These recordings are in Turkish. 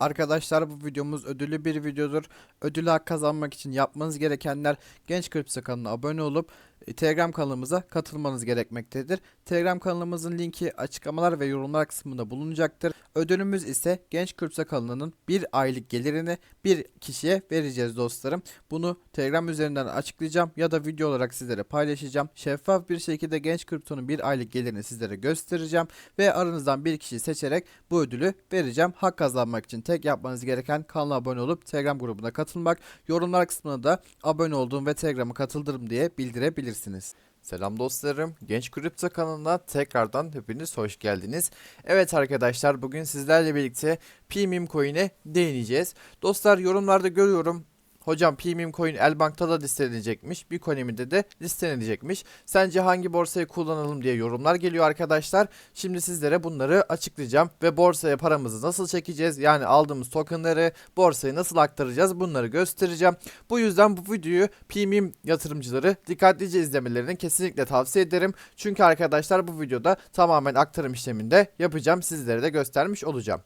Arkadaşlar bu videomuz ödüllü bir videodur. Ödülü kazanmak için yapmanız gerekenler Genç Kripto kanalına abone olup Telegram kanalımıza katılmanız gerekmektedir. Telegram kanalımızın linki açıklamalar ve yorumlar kısmında bulunacaktır. Ödülümüz ise Genç Kripto kanalının bir aylık gelirini bir kişiye vereceğiz dostlarım. Bunu Telegram üzerinden açıklayacağım ya da video olarak sizlere paylaşacağım. Şeffaf bir şekilde Genç Kripto'nun bir aylık gelirini sizlere göstereceğim ve aranızdan bir kişi seçerek bu ödülü vereceğim. Hak kazanmak için tek yapmanız gereken kanala abone olup Telegram grubuna katılmak. Yorumlar kısmına da abone olduğum ve Telegram'a katıldım diye bildirebilirsiniz. Selam dostlarım. Genç Kripto kanalına tekrardan hepiniz hoş geldiniz. Evet arkadaşlar bugün sizlerle birlikte PMIM coin'e değineceğiz. Dostlar yorumlarda görüyorum. Hocam PMIM coin Elbank'ta da listelenecekmiş. Bitcoin'imde de listelenecekmiş. Sence hangi borsayı kullanalım diye yorumlar geliyor arkadaşlar. Şimdi sizlere bunları açıklayacağım ve borsaya paramızı nasıl çekeceğiz? Yani aldığımız tokenları borsaya nasıl aktaracağız? Bunları göstereceğim. Bu yüzden bu videoyu PMIM yatırımcıları dikkatlice izlemelerini kesinlikle tavsiye ederim. Çünkü arkadaşlar bu videoda tamamen aktarım işleminde yapacağım. Sizlere de göstermiş olacağım.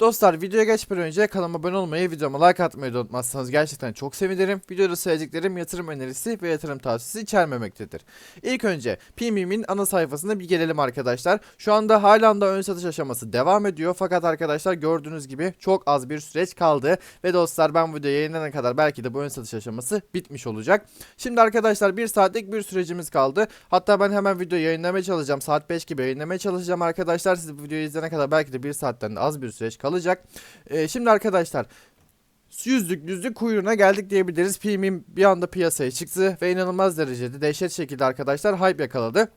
Dostlar videoya geçmeden önce kanalıma abone olmayı, videoma like atmayı da unutmazsanız gerçekten çok sevinirim. Videoda söyleyeceklerim yatırım önerisi ve yatırım tavsiyesi içermemektedir. İlk önce PMIM'in ana sayfasına bir gelelim arkadaşlar. Şu anda hala da ön satış aşaması devam ediyor. Fakat arkadaşlar gördüğünüz gibi çok az bir süreç kaldı. Ve dostlar ben bu videoyu yayınlanana kadar belki de bu ön satış aşaması bitmiş olacak. Şimdi arkadaşlar bir saatlik bir sürecimiz kaldı. Hatta ben hemen videoyu yayınlamaya çalışacağım. Saat 5 gibi yayınlamaya çalışacağım arkadaşlar. Siz bu videoyu izleyene kadar belki de bir saatten de az bir süreç kalacak. Ee, şimdi arkadaşlar yüzlük yüzlük kuyruğuna geldik diyebiliriz. PM'im bir anda piyasaya çıktı ve inanılmaz derecede dehşet şekilde arkadaşlar hype yakaladı.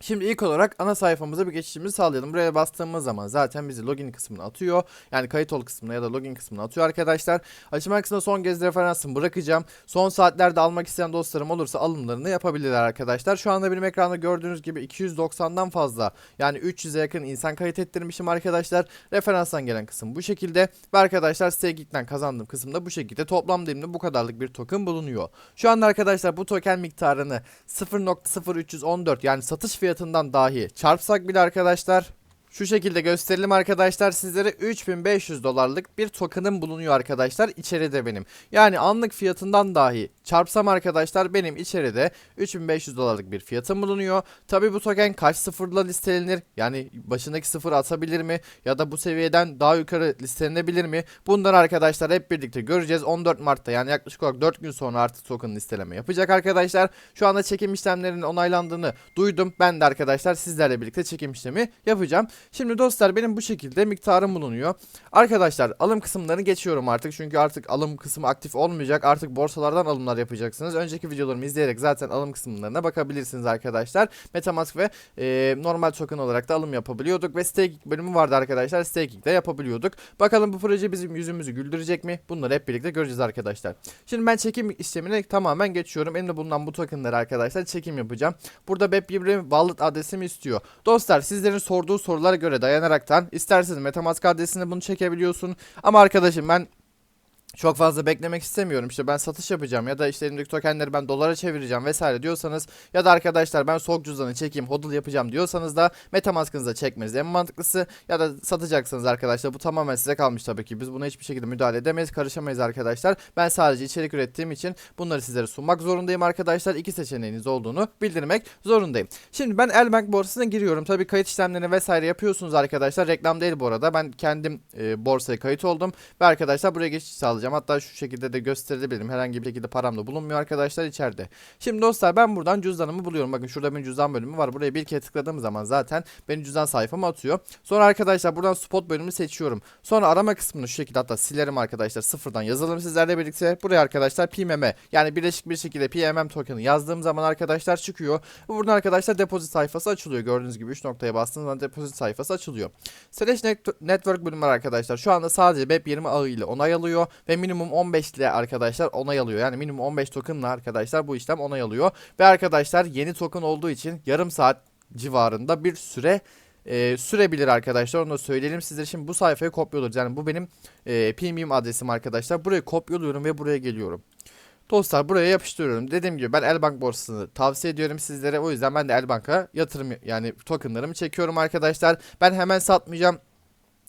Şimdi ilk olarak ana sayfamıza bir geçişimizi sağlayalım. Buraya bastığımız zaman zaten bizi login kısmına atıyor. Yani kayıt ol kısmına ya da login kısmına atıyor arkadaşlar. Açma kısmına son kez referansımı bırakacağım. Son saatlerde almak isteyen dostlarım olursa alımlarını yapabilirler arkadaşlar. Şu anda benim ekranda gördüğünüz gibi 290'dan fazla yani 300'e yakın insan kayıt ettirmişim arkadaşlar. Referanstan gelen kısım bu şekilde. Ve arkadaşlar Stake'den kazandığım kısımda bu şekilde. Toplamda elimde bu kadarlık bir token bulunuyor. Şu anda arkadaşlar bu token miktarını 0.0314 yani satış fiyatından dahi çarpsak bile arkadaşlar şu şekilde gösterelim arkadaşlar sizlere 3500 dolarlık bir token'ım bulunuyor arkadaşlar içeride benim. Yani anlık fiyatından dahi çarpsam arkadaşlar benim içeride 3500 dolarlık bir fiyatım bulunuyor. Tabi bu token kaç sıfırla listelenir? Yani başındaki sıfır atabilir mi? Ya da bu seviyeden daha yukarı listelenebilir mi? Bunları arkadaşlar hep birlikte göreceğiz. 14 Mart'ta yani yaklaşık olarak 4 gün sonra artık token listeleme yapacak arkadaşlar. Şu anda çekim işlemlerinin onaylandığını duydum. Ben de arkadaşlar sizlerle birlikte çekim işlemi yapacağım. Şimdi dostlar benim bu şekilde miktarım bulunuyor. Arkadaşlar alım kısımlarını geçiyorum artık. Çünkü artık alım kısmı aktif olmayacak. Artık borsalardan alımlar yapacaksınız. Önceki videolarımı izleyerek zaten alım kısımlarına bakabilirsiniz arkadaşlar. Metamask ve e, normal token olarak da alım yapabiliyorduk. Ve staking bölümü vardı arkadaşlar. Staking de yapabiliyorduk. Bakalım bu proje bizim yüzümüzü güldürecek mi? Bunları hep birlikte göreceğiz arkadaşlar. Şimdi ben çekim işlemine tamamen geçiyorum. Elimde bulunan bu tokenları arkadaşlar çekim yapacağım. Burada Web1 wallet adresimi istiyor. Dostlar sizlerin sorduğu sorulara göre dayanaraktan isterseniz Metamask adresine bunu çekebiliyorsun. Ama arkadaşım ben çok fazla beklemek istemiyorum. İşte ben satış yapacağım ya da işte elimdeki tokenleri ben dolara çevireceğim vesaire diyorsanız ya da arkadaşlar ben soğuk cüzdanı çekeyim hodl yapacağım diyorsanız da Metamask'ınıza çekmeniz en mantıklısı ya da satacaksınız arkadaşlar. Bu tamamen size kalmış tabii ki. Biz buna hiçbir şekilde müdahale edemeyiz, karışamayız arkadaşlar. Ben sadece içerik ürettiğim için bunları sizlere sunmak zorundayım arkadaşlar. İki seçeneğiniz olduğunu bildirmek zorundayım. Şimdi ben Elbank borsasına giriyorum. Tabii kayıt işlemlerini vesaire yapıyorsunuz arkadaşlar. Reklam değil bu arada. Ben kendim e, borsaya kayıt oldum ve arkadaşlar buraya geçiş sağlayacağım. Hatta şu şekilde de gösterebilirim. Herhangi bir şekilde param da bulunmuyor arkadaşlar içeride. Şimdi dostlar ben buradan cüzdanımı buluyorum. Bakın şurada benim cüzdan bölümü var. Buraya bir kere tıkladığım zaman zaten benim cüzdan sayfama atıyor. Sonra arkadaşlar buradan spot bölümünü seçiyorum. Sonra arama kısmını şu şekilde hatta silerim arkadaşlar. Sıfırdan yazalım sizlerle birlikte. Buraya arkadaşlar PMM yani birleşik bir şekilde PMM token'ı yazdığım zaman arkadaşlar çıkıyor. Buradan arkadaşlar depozit sayfası açılıyor. Gördüğünüz gibi 3 noktaya bastığınız zaman depozit sayfası açılıyor. Slash network bölümü arkadaşlar. Şu anda sadece Web20 ağı ile onay alıyor ve minimum 15 ile arkadaşlar onay alıyor. Yani minimum 15 tokenla arkadaşlar bu işlem onay alıyor. Ve arkadaşlar yeni token olduğu için yarım saat civarında bir süre e, sürebilir arkadaşlar. Onu da söyleyelim sizlere. Şimdi bu sayfayı kopyalıyoruz. Yani bu benim e, premium adresim arkadaşlar. Burayı kopyalıyorum ve buraya geliyorum. Dostlar buraya yapıştırıyorum. Dediğim gibi ben Elbank borsasını tavsiye ediyorum sizlere. O yüzden ben de Elbank'a yatırım yani tokenlarımı çekiyorum arkadaşlar. Ben hemen satmayacağım.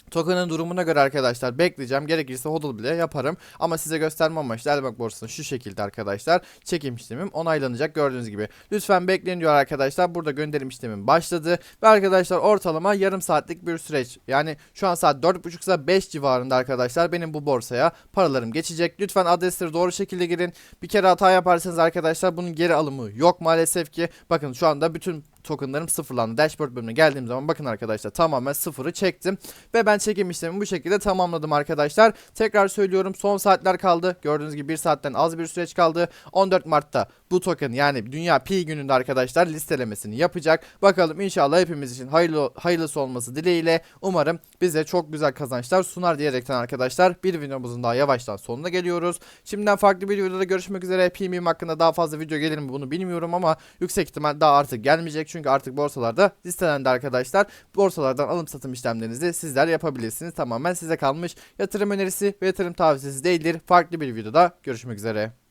Token'ın durumuna göre arkadaşlar bekleyeceğim. Gerekirse hodl bile yaparım. Ama size gösterme amaçlı Elbank borsasını şu şekilde arkadaşlar. Çekim işlemim onaylanacak gördüğünüz gibi. Lütfen bekleyin diyor arkadaşlar. Burada gönderim işlemim başladı. Ve arkadaşlar ortalama yarım saatlik bir süreç. Yani şu an saat 4.30 ise 5 civarında arkadaşlar benim bu borsaya paralarım geçecek. Lütfen adresleri doğru şekilde girin. Bir kere hata yaparsanız arkadaşlar bunun geri alımı yok maalesef ki. Bakın şu anda bütün tokenlarım sıfırlandı. Dashboard bölümüne geldiğim zaman bakın arkadaşlar tamamen sıfırı çektim. Ve ben çekim işlemimi bu şekilde tamamladım arkadaşlar. Tekrar söylüyorum son saatler kaldı. Gördüğünüz gibi 1 saatten az bir süreç kaldı. 14 Mart'ta bu token yani Dünya Pi gününde arkadaşlar listelemesini yapacak. Bakalım inşallah hepimiz için hayırlı, hayırlısı olması dileğiyle umarım bize çok güzel kazançlar sunar diyerekten arkadaşlar bir videomuzun daha yavaştan sonuna geliyoruz. Şimdiden farklı bir videoda görüşmek üzere. Pi hakkında daha fazla video gelir mi bunu bilmiyorum ama yüksek ihtimal daha artık gelmeyecek. Çünkü artık borsalarda listelendi arkadaşlar. Borsalardan alım satım işlemlerinizi sizler yapabilirsiniz. Tamamen size kalmış yatırım önerisi ve yatırım tavsiyesi değildir. Farklı bir videoda görüşmek üzere.